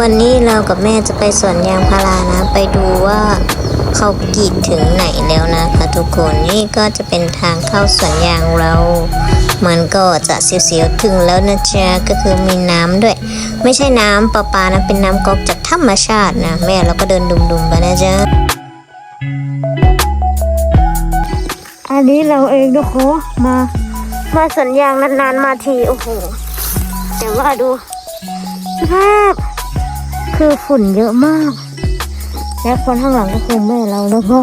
วันนี้เรากับแม่จะไปสวนยางพารานะ ไปดูว่าเขากีดถึงไหนแล้วนะคะทุกคนนี่ก็จะเป็นทางเข้าสวนยางเรา มันก็จะเสียวๆถึงแล้วนะจ๊ะก็คือมีน้ำด้วย ไม่ใช่น้ำประปานะเป็นน้ำก๊อกจากธรรมชาตินะแม่เราก็เดินดุมๆไปนะจ๊ะอันนี้เราเองนะคะมามาสวนยางนานๆมาทีโอ้โหแต่ว่าดูสภาพ คือฝุ่นเยอะมาก และคนข้างหลังก็คงแม่เราแล้วก็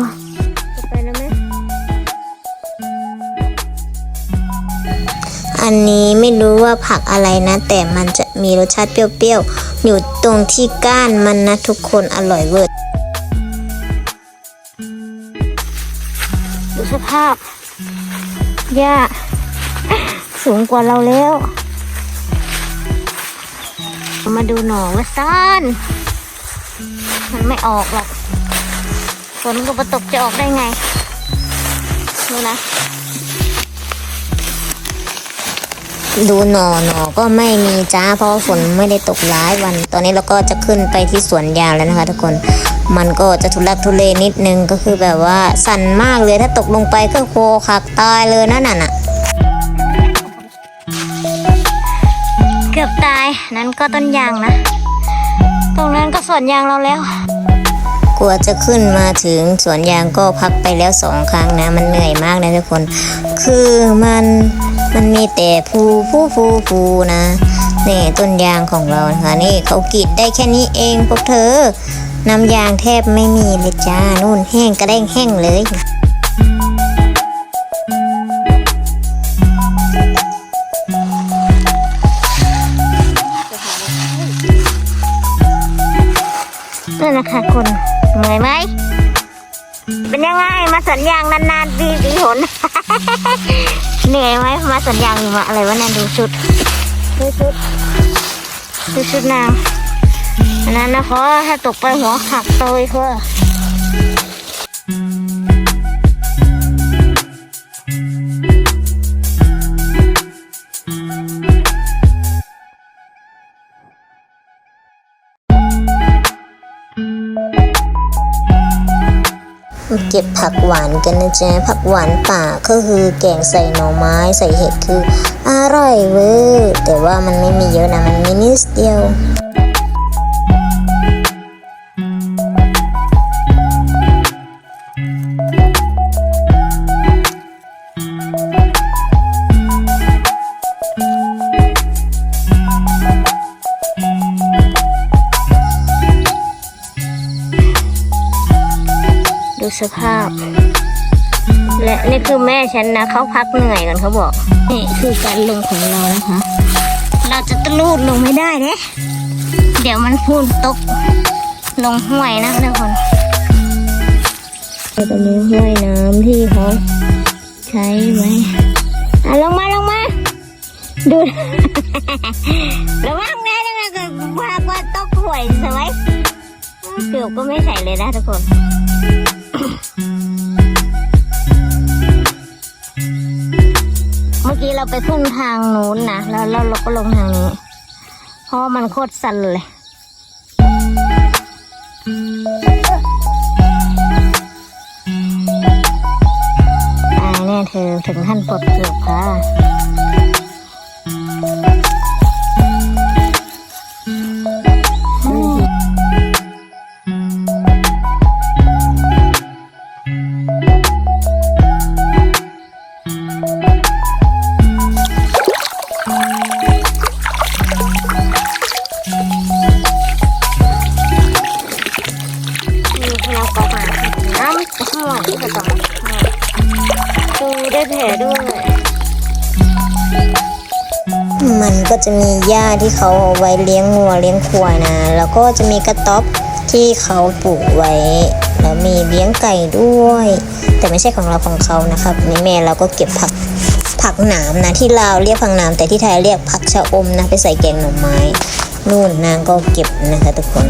จะไปนะแม่อันนี้ไม่รู้ว่าผักอะไรนะ แต่มันจะมีรสชาติเปรี้ยวๆ อยู่ตรงที่ก้านมันนะทุกคนอร่อยเวอร์ดูสภาพหญ้าสูงกว่าเราแล้ว มาดูหนองว่าซ่านมันไม่ออกหรอกฝนก็ประตกจะออกได้ไง ดูนะ ดูหนอหนอก็ไม่มีจ้า เพราะฝนไม่ได้ตกหลายวัน ตอนนี้เราก็จะขึ้นไปที่สวนยางแล้วนะคะ ทุกคน มันก็จะทุลักทุเลนิดนึงก็คือแบบว่าสั่นมากเลยถ้าตกลงไปก็โคขักตายเลยนะนั่นน่ะ เกือบตายนั้นก็ต้นยางนะ ตรงนั้นก็สวนยางเราแล้ว กลัวจะขึ้นมาถึงสวนยางก็พักไปแล้วสองครั้งนะ มันเหนื่อยมากนะทุกคน คือมันมันมีแต่ภูภูภูภูนะนี่ต้นยางของเรานะคะนี่เขากรีดได้แค่นี้เองพวกเธอน้ำยางแทบไม่มีเลยจ้านู่นแห้งกระแด้งแห้งเลย นั่นนะคะคุณเหนื่อยไหม เป็นยังไงมาสวนยางนานๆปีปีหน เหนื่อยไหมมาสวนยางมาอะไรวะนั่นดูชุดดูชุดดูชุดนางอันนั้นนะคะถ้าตกไปหัวหักเตย ค่ะเก็บผักหวานกันนะจ๊ะผักหวานป่าก็คือแกงใส่หน่อไม้ใส่เห็ดคืออร่อยเวอร์แต่ว่ามันไม่มีเยอะนะมันมีนิดเดียว ดูสภาพ และนี่คือแม่ฉันนะเขาพักเหนื่อยกันเขาบอก นี่คือการลงของเรานะคะ เราจะตะลูดลงไม่ได้เด้เดี๋ยวมันพูนตก ลงห้วยนะทุกคนตรงนี้ห้วยน้ำที่เขาใช้ไว้อะลงมาลงมาดูระวังนะนะก็พาว่าตกห้วยใช่ไหมเกือบก็ไม่ใส่เลยนะทุกคน เมื่อกี้เราไปขึ้นทางนู้นนะแล้วเราก็ลงทางนี้ เพราะมันโคตรสั่นเลยตายแน่เธอถึงขั้นปลดเกือบค่ะ มันก็จะมีหญ้าที่เขาเอาไว้เลี้ยงงัวเลี้ยงควายนะ แล้วก็จะมีกระต๊อบที่เขาปลูกไว้ แล้วมีเลี้ยงไก่ด้วย แต่ไม่ใช่ของเราของเขานะครับนี่แม่เราก็เก็บผักผักหนามนะที่ลาวเรียกผักหนามแต่ที่ไทยเรียกผักชะอมนะไปใส่แกงหน่อไม้นู่นนางก็เก็บนะคะทุกคน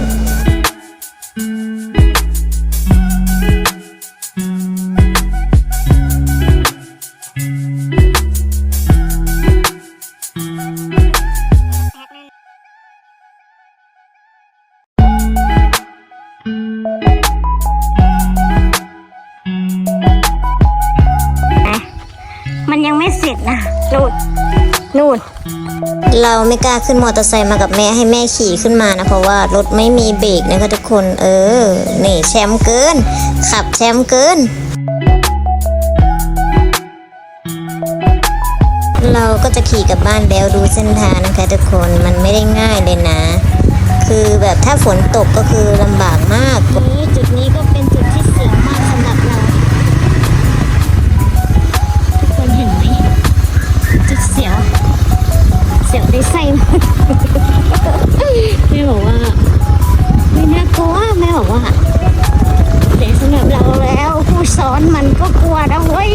นู่น เราไม่กล้าขึ้นมอเตอร์ไซค์มากับแม่ให้แม่ขี่ขึ้นมานะ เพราะว่ารถไม่มีเบรกนะคะทุกคน เออ นี่แชมป์เกิน ขับแชมป์เกิน เราก็จะขี่กลับบ้านแล้วดูเส้นทางนะคะทุกคนมันไม่ได้ง่ายเลยนะ คือแบบถ้าฝนตกก็คือลำบากมากนี้จุดนี้ก็ สียวได้ไส้หมดแม่บอกว่าไม่น่ากลัวแม่บอกว่าแต่สำหรับเราแล้ว ผู้สอนมันก็กลัวนะเว้ย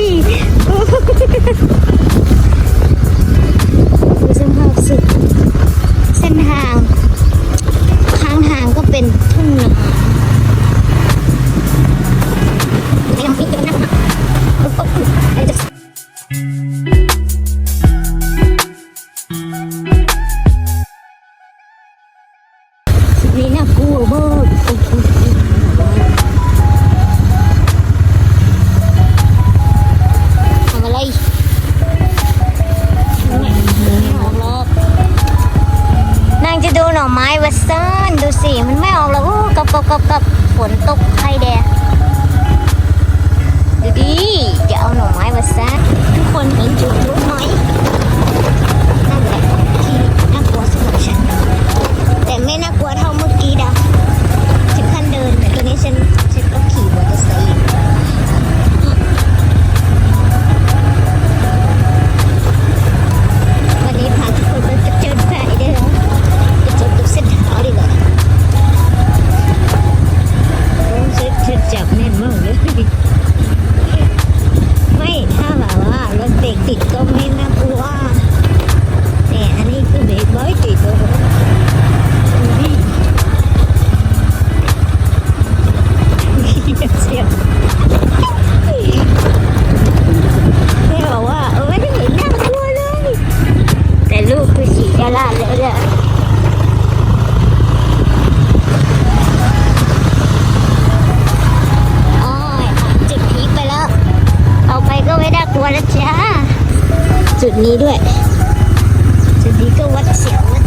กับกับฝนตกไข่แดงดูดี ดแล้วยโอ้ยจุดพีคไปแล้ว เอาไปก็ไม่ได้กลัวแล้วจ้าจุดนี้ด้วย จุดนี้ก็วัดเสียว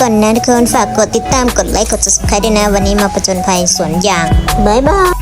ก่อนนะทุกคนฝากกดติดตามกดไลค์กด subscribe ด้วยนะ วันนี้มาประจนภัยสวนยาง บ๊ายบาย